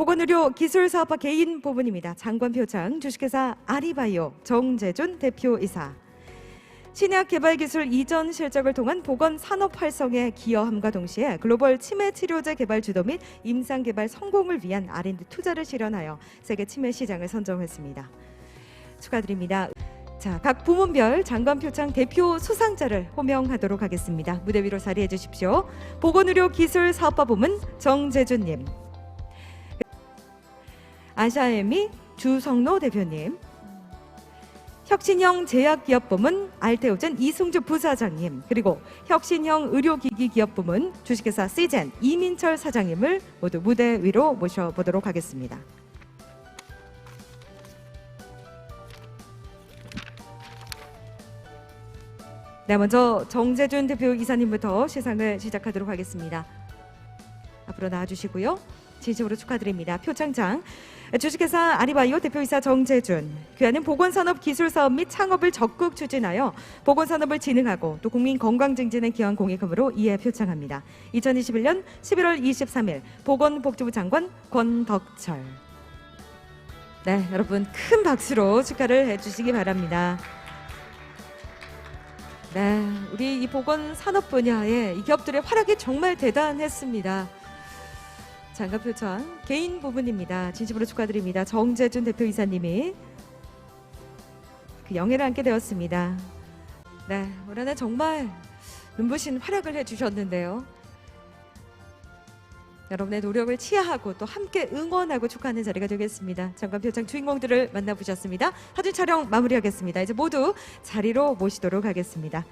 보건의료 기술사업화 개인 부분입니다. 장관표창 주식회사 아리바이오 정재준 대표이사. 신약 개발 기술 이전 실적을 통한 보건 산업 활성에 기여함과 동시에 글로벌 치매 치료제 개발 주도 및 임상 개발 성공을 위한 R&D 투자를 실현하여 세계 치매 시장을 선정했습니다. 축하드립니다. 자, 각 부문별 장관 표창 대표 수상자를 호명하도록 하겠습니다. 무대 위로 자리해 주십시오. 보건의료 기술 사업화 부문 정재준 님. 아샤에미 주성노 대표님. 혁신형 제약기업 부문 알테오젠 이승주 부사장님 그리고 혁신형 의료기기 기업 부문 주식회사 시젠 이민철 사장님을 모두 무대 위로 모셔보도록 하겠습니다. 네, 먼저 정재준 대표 이사님부터 시상을 시작하도록 하겠습니다. 앞으로 나와주시고요. 진심으로 축하드립니다. 표창장 주식회사 아리바이오 대표이사 정재준 귀하는 보건산업 기술사업 및 창업을 적극 추진하여 보건산업을 진흥하고 또 국민 건강 증진에 기여한 공익금으로 이에 표창합니다. 2021년 11월 23일 보건복지부 장관 권덕철 네 여러분 큰 박수로 축하를 해주시기 바랍니다. 네, 우리 이 보건 산업 분야의 이 기업들의 활약이 정말 대단했습니다. 장갑 표창 개인 부분입니다. 진심으로 축하드립니다. 정재준 대표이사님이 그 영예를 안게 되었습니다. 네, 올 한해 정말 눈부신 활약을 해주셨는데요. 여러분의 노력을 치하하고 또 함께 응원하고 축하하는 자리가 되겠습니다. 장관 표창 주인공들을 만나보셨습니다. 사진 촬영 마무리하겠습니다. 이제 모두 자리로 모시도록 하겠습니다.